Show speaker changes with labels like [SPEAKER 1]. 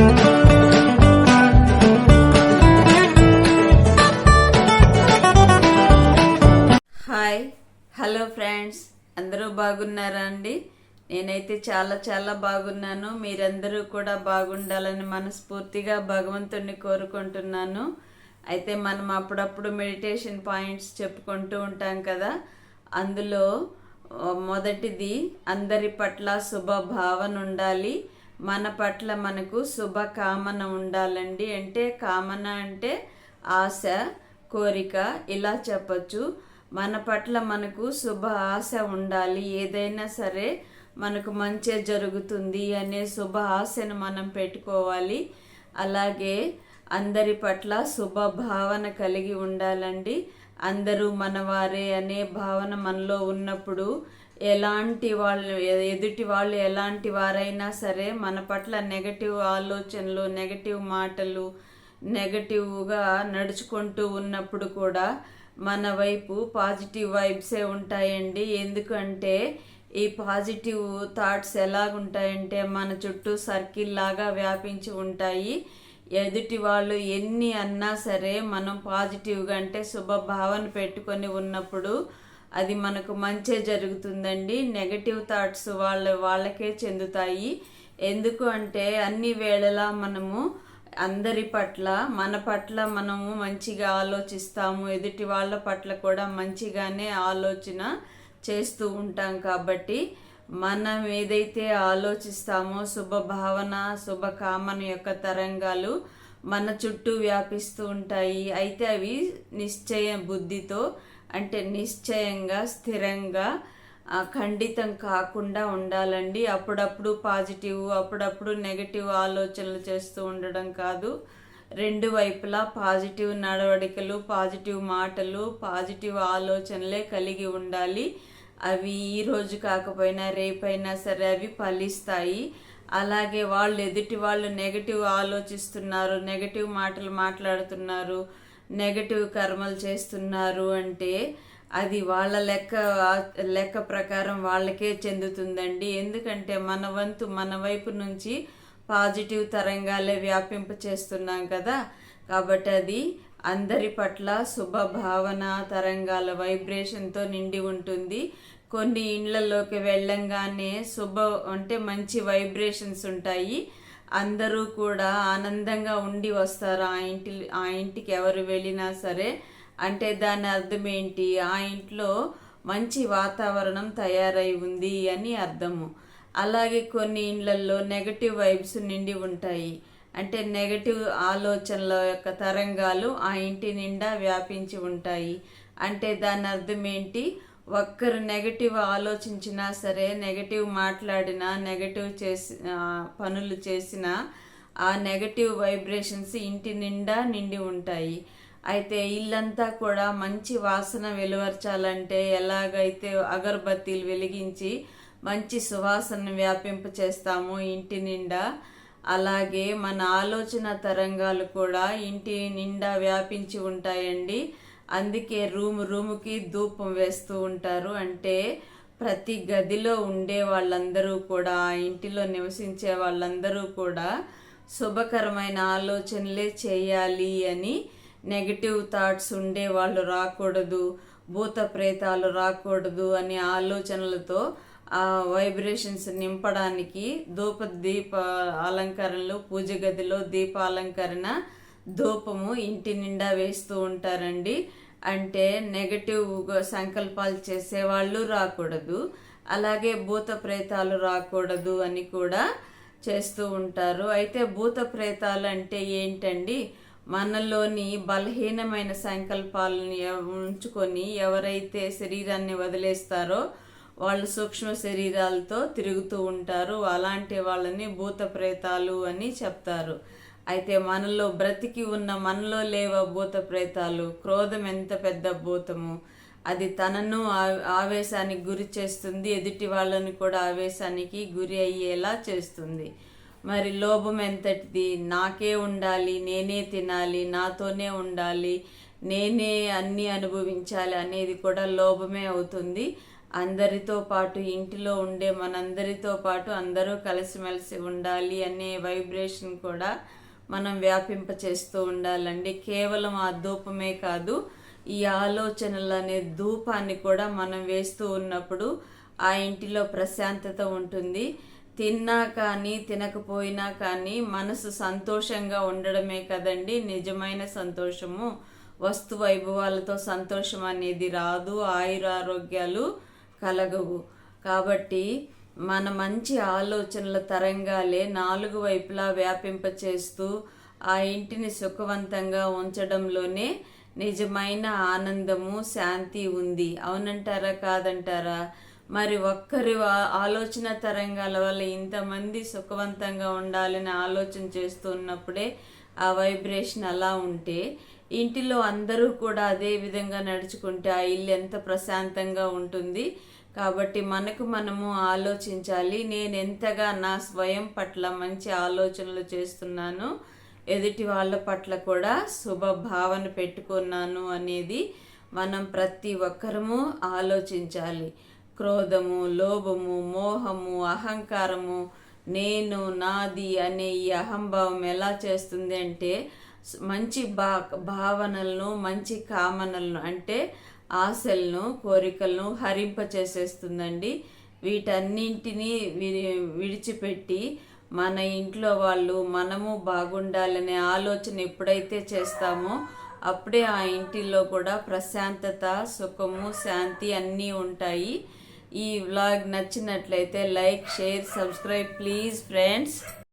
[SPEAKER 1] Hi hello friends. అందరూ బాగున్నారా అండి? నేనైతే చాలా చాలా బాగున్నాను. మీరందరూ కూడా బాగుండాలని మనస్ఫూర్తిగా భగవంతుణ్ణి కోరుకుంటున్నాను. అయితే మనం అప్పుడప్పుడు మెడిటేషన్ పాయింట్స్ చెప్పుకుంటూ ఉంటాం కదా. అందులో మొదటిది అందరి పట్ల శుభ భావన ఉండాలి. మన పట్ల మనకు శుభ కామన ఉండాలండి. అంటే కామన అంటే ఆశ కోరిక ఇలా చెప్పచ్చు. మన పట్ల మనకు శుభ ఆశ ఉండాలి. ఏదైనా సరే మనకు మంచి జరుగుతుంది అనే శుభ ఆశను మనం పెట్టుకోవాలి. అలాగే అందరి పట్ల శుభ భావన కలిగి ఉండాలండి. అందరూ మనవారే అనే భావన మనలో ఉన్నప్పుడు ఎలాంటి వాళ్ళు ఎదుటి వాళ్ళు ఎలాంటి వారైనా సరే మన పట్ల నెగటివ్ ఆలోచనలు నెగటివ్ మాటలు నెగటివ్గా నడుచుకుంటూ ఉన్నప్పుడు కూడా మన వైపు పాజిటివ్ వైబ్సే ఉంటాయండి. ఎందుకంటే ఈ పాజిటివ్ థాట్స్ ఎలాగుంటాయంటే మన చుట్టూ సర్కిల్ లాగా వ్యాపించి ఉంటాయి. ఎదుటి వాళ్ళు ఎన్ని అన్నా సరే మనం పాజిటివ్గా అంటే శుభ భావన పెట్టుకొని ఉన్నప్పుడు అది మనకు మంచే జరుగుతుందండి. నెగటివ్ థాట్స్ వాళ్ళ వాళ్ళకే చెందుతాయి. ఎందుకు అంటే అన్ని వేళలా మనము అందరి పట్ల మన పట్ల మనము మంచిగా ఆలోచిస్తాము. ఎదుటి వాళ్ళ పట్ల కూడా మంచిగానే ఆలోచన చేస్తూ ఉంటాం కాబట్టి మనం ఏదైతే ఆలోచిస్తామో శుభ భావన శుభకామన యొక్క తరంగాలు మన చుట్టూ వ్యాపిస్తూ ఉంటాయి. అయితే అవి నిశ్చయ బుద్ధితో అంటే నిశ్చయంగా స్థిరంగా ఖండితం కాకుండా ఉండాలండి. అప్పుడప్పుడు పాజిటివ్ అప్పుడప్పుడు నెగటివ్ ఆలోచనలు చేస్తూ ఉండడం కాదు. రెండు వైపులా పాజిటివ్ నడవడికలు పాజిటివ్ మాటలు పాజిటివ్ ఆలోచనలే కలిగి ఉండాలి. అవి ఈ రోజు కాకపోయినా రేపైనా సరే అవి ఫలిస్తాయి. అలాగే వాళ్ళు ఎదుటి వాళ్ళు నెగటివ్ ఆలోచిస్తున్నారు నెగటివ్ మాటలు మాట్లాడుతున్నారు నెగటివ్ కర్మలు చేస్తున్నారు అంటే అది వాళ్ళ లెక్క లెక్క ప్రకారం వాళ్ళకే చెందుతుందండి. ఎందుకంటే మన వంతు మన వైపు నుంచి పాజిటివ్ తరంగాలే వ్యాపింప చేస్తున్నాం కదా. కాబట్టి అది అందరి పట్ల శుభ భావన తరంగాల వైబ్రేషన్తో నిండి ఉంటుంది. కొన్ని ఇండ్లలోకి వెళ్ళంగానే శుభ అంటే మంచి వైబ్రేషన్స్ ఉంటాయి. అందరూ కూడా ఆనందంగా ఉండి వస్తారు. ఆ ఇంటి ఆ ఇంటికి ఎవరు వెళ్ళినా సరే అంటే దాని అర్థం ఏంటి? ఆ ఇంట్లో మంచి వాతావరణం తయారై ఉంది అని అర్థము. అలాగే కొన్ని ఇండ్లల్లో నెగటివ్ వైబ్స్ నిండి ఉంటాయి. అంటే నెగటివ్ ఆలోచనల యొక్క తరంగాలు ఆ ఇంటి నిండా వ్యాపించి ఉంటాయి. అంటే దాని అర్థం ఏంటి? ఒక్కరు నెగటివ్ ఆలోచించినా సరే నెగటివ్ మాట్లాడినా నెగటివ్ చేసి పనులు చేసినా ఆ నెగటివ్ వైబ్రేషన్స్ ఇంటి నిండా నిండి ఉంటాయి. అయితే ఇల్లంతా కూడా మంచి వాసన వెలువర్చాలంటే ఎలాగైతే అగరబత్తీలు వెలిగించి మంచి సువాసన వ్యాపింప చేస్తామో ఇంటి నిండా అలాగే మన ఆలోచన తరంగాలు కూడా ఇంటి నిండా వ్యాపించి ఉంటాయండి. అందుకే రూమ్ రూముకి ధూపం వేస్తూ ఉంటారు. అంటే ప్రతి గదిలో ఉండే వాళ్ళందరూ కూడా ఆ ఇంటిలో నివసించే వాళ్ళందరూ కూడా శుభకరమైన ఆలోచనలే చేయాలి అని నెగటివ్ థాట్స్ ఉండే వాళ్ళు రాకూడదు భూత ప్రేతాలు రాకూడదు అనే ఆలోచనలతో ఆ వైబ్రేషన్స్ నింపడానికి ధూప దీప అలంకరణలు పూజ గదిలో దీప అలంకరణ ధూపము ఇంటి నిండా వేస్తూ ఉంటారండి. అంటే నెగటివ్ సంకల్పాలు చేసేవాళ్ళు రాకూడదు. అలాగే భూత ప్రేతాలు రాకూడదు అని కూడా చేస్తూ ఉంటారు. అయితే భూత ప్రేతాలు అంటే ఏంటండి? మనలోని బలహీనమైన సంకల్పాలను ఉంచుకొని ఎవరైతే శరీరాన్ని వదిలేస్తారో వాళ్ళు సూక్ష్మ శరీరాలతో తిరుగుతూ ఉంటారు. అలాంటి వాళ్ళని భూత ప్రేతాలు అని చెప్తారు. అయితే మనలో బ్రతికి ఉన్న మనలో లేవ భూత ప్రేతాలు క్రోధం ఎంత పెద్ద భూతము? అది తనను ఆవేశానికి గురి చేస్తుంది ఎదుటి వాళ్ళని కూడా ఆవేశానికి గురి అయ్యేలా చేస్తుంది. మరి లోభం ఎంతటిది? నాకే ఉండాలి నేనే తినాలి నాతోనే ఉండాలి నేనే అన్నీ అనుభవించాలి అనేది కూడా లోభమే అవుతుంది. అందరితో పాటు ఇంటిలో ఉండే మనందరితో పాటు అందరూ కలిసిమెలిసి ఉండాలి అనే వైబ్రేషన్ కూడా మనం వ్యాపింప చేస్తూ ఉండాలండి. కేవలం ఆ ధూపమే కాదు ఈ ఆలోచనలు అనే ధూపాన్ని కూడా మనం వేస్తూ ఉన్నప్పుడు ఆ ఇంటిలో ప్రశాంతత ఉంటుంది. తిన్నా కానీ తినకపోయినా కానీ మనసు సంతోషంగా ఉండడమే కదండి నిజమైన సంతోషము. వస్తు వైభవాలతో సంతోషం అనేది రాదు ఆయురారోగ్యాలు కలగవు. కాబట్టి మన మంచి ఆలోచనల తరంగాలే నాలుగు వైపులా వ్యాపింపచేస్తూ ఆ ఇంటిని సుఖవంతంగా ఉంచడంలోనే నిజమైన ఆనందము శాంతి ఉంది. అవునంటారా? కాదంటారా? మరి ఒక్కరి ఆలోచన తరంగాల వల్ల ఇంతమంది సుఖవంతంగా ఉండాలని ఆలోచన చేస్తూ ఉన్నప్పుడే ఆ వైబ్రేషన్ అలా ఉంటే ఇంటిలో అందరూ కూడా అదే విధంగా నడుచుకుంటే ఆ ఇల్లు ఎంత ప్రశాంతంగా ఉంటుంది. కాబట్టి మనకు మనము ఆలోచించాలి. నేను ఎంతగా నా స్వయం పట్ల మంచి ఆలోచనలు చేస్తున్నాను ఎదుటి వాళ్ళ పట్ల కూడా శుభ భావన పెట్టుకున్నాను అనేది మనం ప్రతి ఒక్కరము ఆలోచించాలి. క్రోధము లోభము మోహము అహంకారము నేను నాది అనే ఈ అహంభావం ఎలా చేస్తుంది అంటే మంచి భా భావనలను మంచి కామనలను అంటే ఆశలను కోరికలను హరింపచేసేస్తుందండి. వీటన్నింటినీ విడి విడిచిపెట్టి మన ఇంట్లో వాళ్ళు మనము బాగుండాలనే ఆలోచన ఎప్పుడైతే చేస్తామో అప్పుడే ఆ ఇంటిలో కూడా ప్రశాంతత సుఖము శాంతి అన్నీ ఉంటాయి. ఈ వ్లాగ్ నచ్చినట్లయితే like share subscribe please friends.